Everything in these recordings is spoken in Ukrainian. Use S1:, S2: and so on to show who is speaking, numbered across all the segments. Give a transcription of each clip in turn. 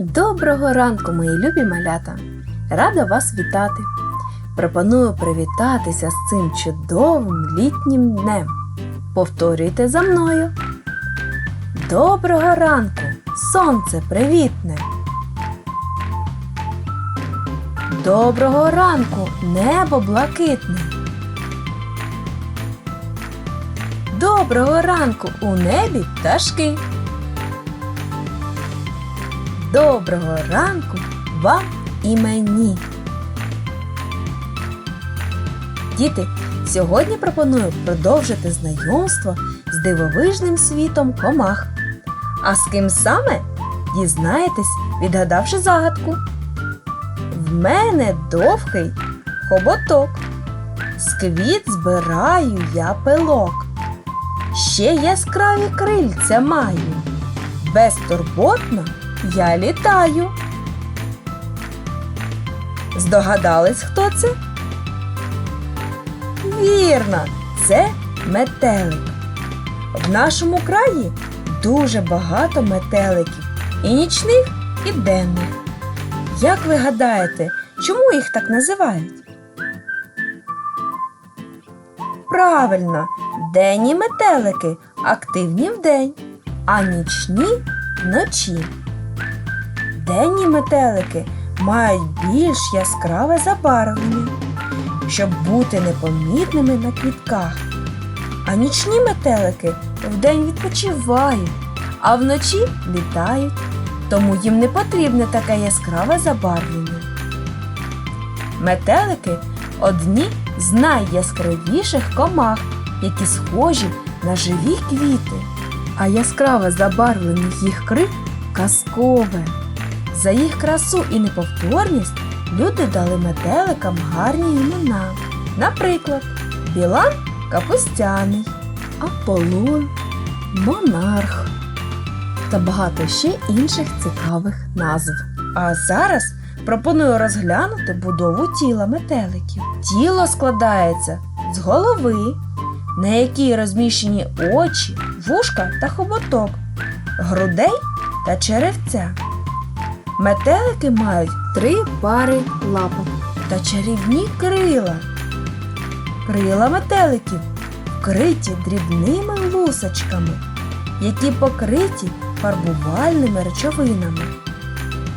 S1: Доброго ранку, мої любі малята! Рада вас вітати! Пропоную привітатися з цим чудовим літнім днем. Повторюйте за мною. Доброго ранку! Сонце привітне! Доброго ранку, небо блакитне! Доброго ранку у небі пташки! Доброго ранку вам і мені. Діти, сьогодні пропоную продовжити знайомство з дивовижним світом комах. А з ким саме дізнаєтесь, відгадавши загадку. В мене довгий хоботок. З квіт збираю я пилок. Ще яскраві крильця маю. Безтурботно я літаю. Здогадались, хто це? Вірно, це метелик. В нашому краї дуже багато метеликів і нічних, і денних. Як ви гадаєте, чому їх так називають? Правильно, денні метелики активні вдень, а нічні вночі. Денні метелики мають більш яскраве забарвлення, щоб бути непомітними на квітках. А нічні метелики вдень відпочивають, а вночі літають, тому їм не потрібне таке яскраве забарвлення. Метелики одні з найяскравіших комах, які схожі на живі квіти, а яскраве забарвлення їх крил казкове. За їх красу і неповторність люди дали метеликам гарні імена. Наприклад, Білан Капустяний, Аполлон, Монарх та багато ще інших цікавих назв. А зараз пропоную розглянути будову тіла метеликів. Тіло складається з голови, на якій розміщені очі, вушка та хоботок, грудей та черевця. Метелики мають три пари лапок та чарівні крила. Крила метеликів вкриті дрібними лусочками, які покриті фарбувальними речовинами.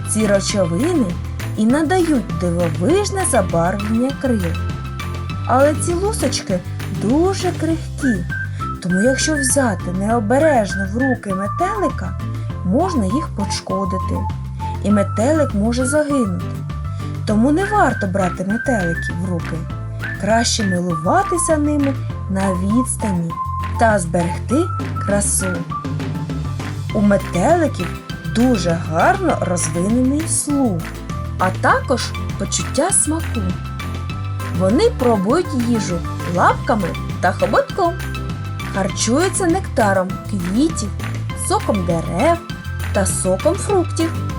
S1: Ці речовини і надають дивовижне забарвлення крил. Але ці лусочки дуже крихкі, тому якщо взяти необережно в руки метелика, можна їх пошкодити і метелик може загинути. Тому не варто брати метеликів в руки. Краще милуватися ними на відстані та зберегти красу. У метеликів дуже гарно розвинений слух, а також почуття смаку. Вони пробують їжу лапками та хоботком, харчуються нектаром квітів, соком дерев та соком фруктів.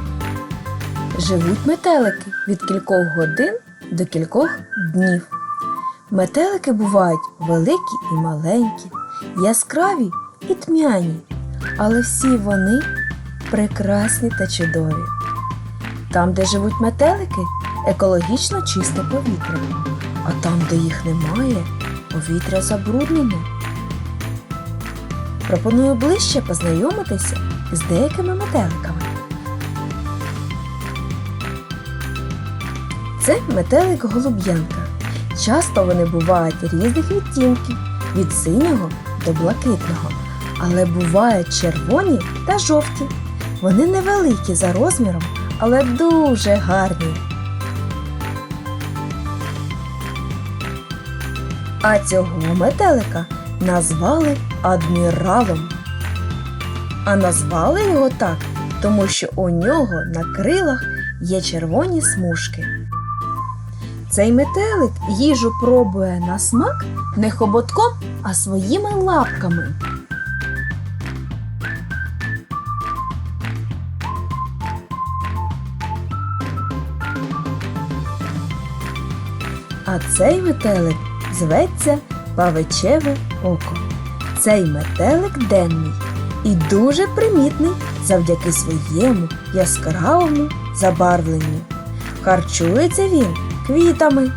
S1: Живуть метелики від кількох годин до кількох днів. Метелики бувають великі і маленькі, яскраві і тьмяні, але всі вони прекрасні та чудові. Там, де живуть метелики, екологічно чисте повітря, а там, де їх немає, повітря забруднене. Пропоную ближче познайомитися з деякими метеликами. Це метелик голуб'янка. Часто вони бувають різних відтінків від синього до блакитного, але бувають червоні та жовті. Вони невеликі за розміром, але дуже гарні. А цього метелика назвали адміралом. А назвали його так, тому що у нього на крилах є червоні смужки. Цей метелик їжу пробує на смак не хоботком, а своїми лапками. А цей метелик зветься павичеве око. Цей метелик денний і дуже примітний завдяки своєму яскравому забарвленню. Харчується він квітами.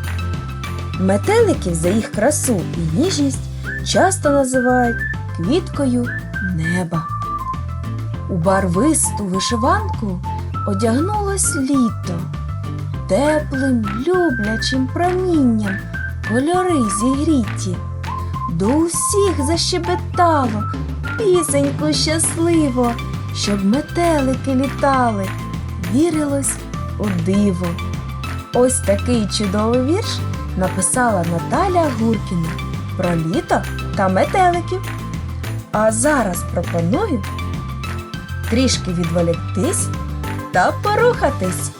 S1: Метеликів за їх красу і ніжність часто називають квіткою неба. У барвисту вишиванку одягнулось літо. Теплим, люблячим промінням кольори зігріті. До усіх защебетало пісеньку щасливо, щоб метелики літали, вірилось у диво. Ось такий чудовий вірш написала Наталя Гуркіна про літо та метеликів. А зараз пропоную трішки відволіктись та порухатись.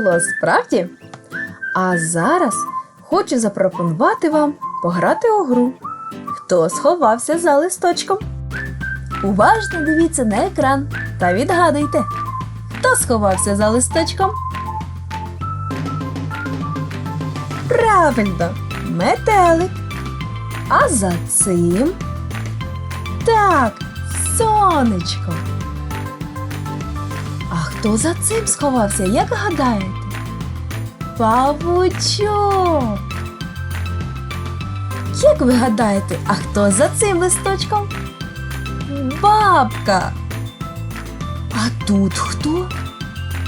S1: Було справді. А зараз хочу запропонувати вам пограти у гру. Хто сховався за листочком? Уважно дивіться на екран та відгадуйте, хто сховався за листочком? Правильно, метелик. А за цим? Так, сонечко. Хто за цим сховався, як гадаєте? Павучок. Як ви гадаєте, а хто за цим листочком? Бабка. А тут хто?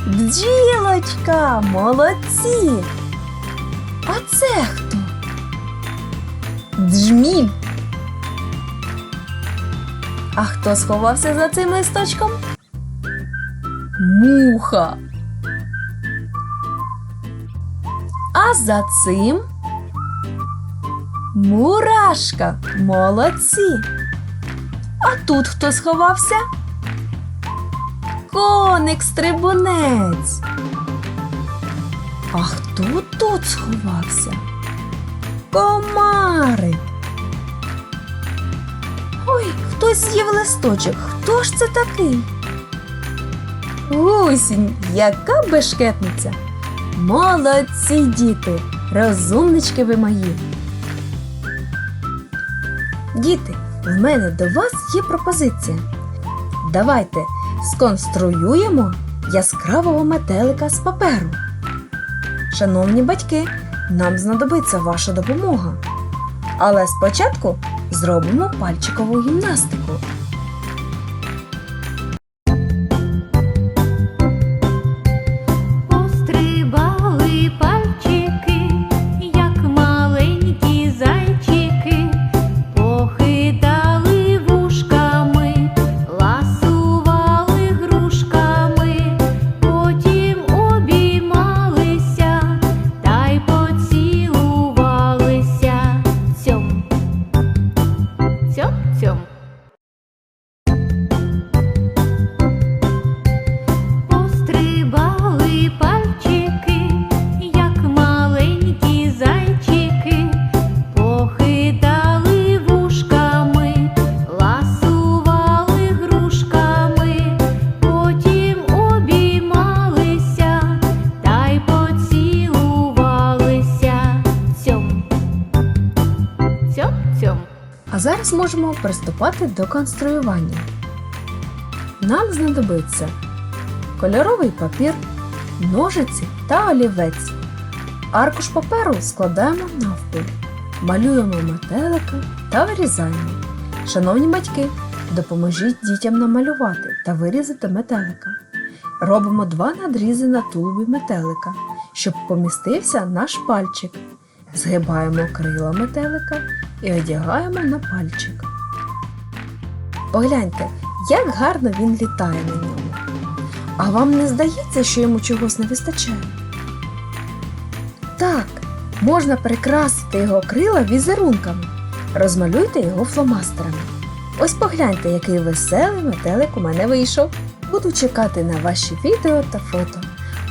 S1: Бджілочка, молодці. А це хто? Джміль. А хто сховався за цим листочком? Муха. А за цим мурашка. Молодці. А тут хто сховався? Коник стрибунець. А хто тут сховався? Комарик. Ой, хтось з'їв листочок. Хто ж це такий? Гусінь, яка бешкетниця! Молодці, діти, розумнички ви мої. Діти, в мене до вас є пропозиція. Давайте сконструюємо яскравого метелика з паперу. Шановні батьки, нам знадобиться ваша допомога. Але спочатку зробимо пальчикову гімнастику. А зараз можемо приступати до конструювання. Нам знадобиться кольоровий папір, ножиці та олівець. Аркуш паперу складаємо навпіл, малюємо метелика та вирізаємо. Шановні батьки, допоможіть дітям намалювати та вирізати метелика. Робимо два надрізи на тулубі метелика, щоб помістився наш пальчик. Згибаємо крила метелика і одягаємо на пальчик. Погляньте, як гарно він літає на ньому. А вам не здається, що йому чогось не вистачає? Так, можна прикрасити його крила візерунками. Розмалюйте його фломастерами. Ось погляньте, який веселий метелик у мене вийшов. Буду чекати на ваші відео та фото.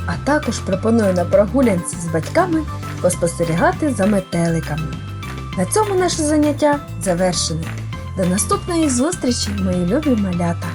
S1: А також пропоную на прогулянці з батьками поспостерігати за метеликами. На цьому наше заняття завершене. До наступної зустрічі, мої любі малята!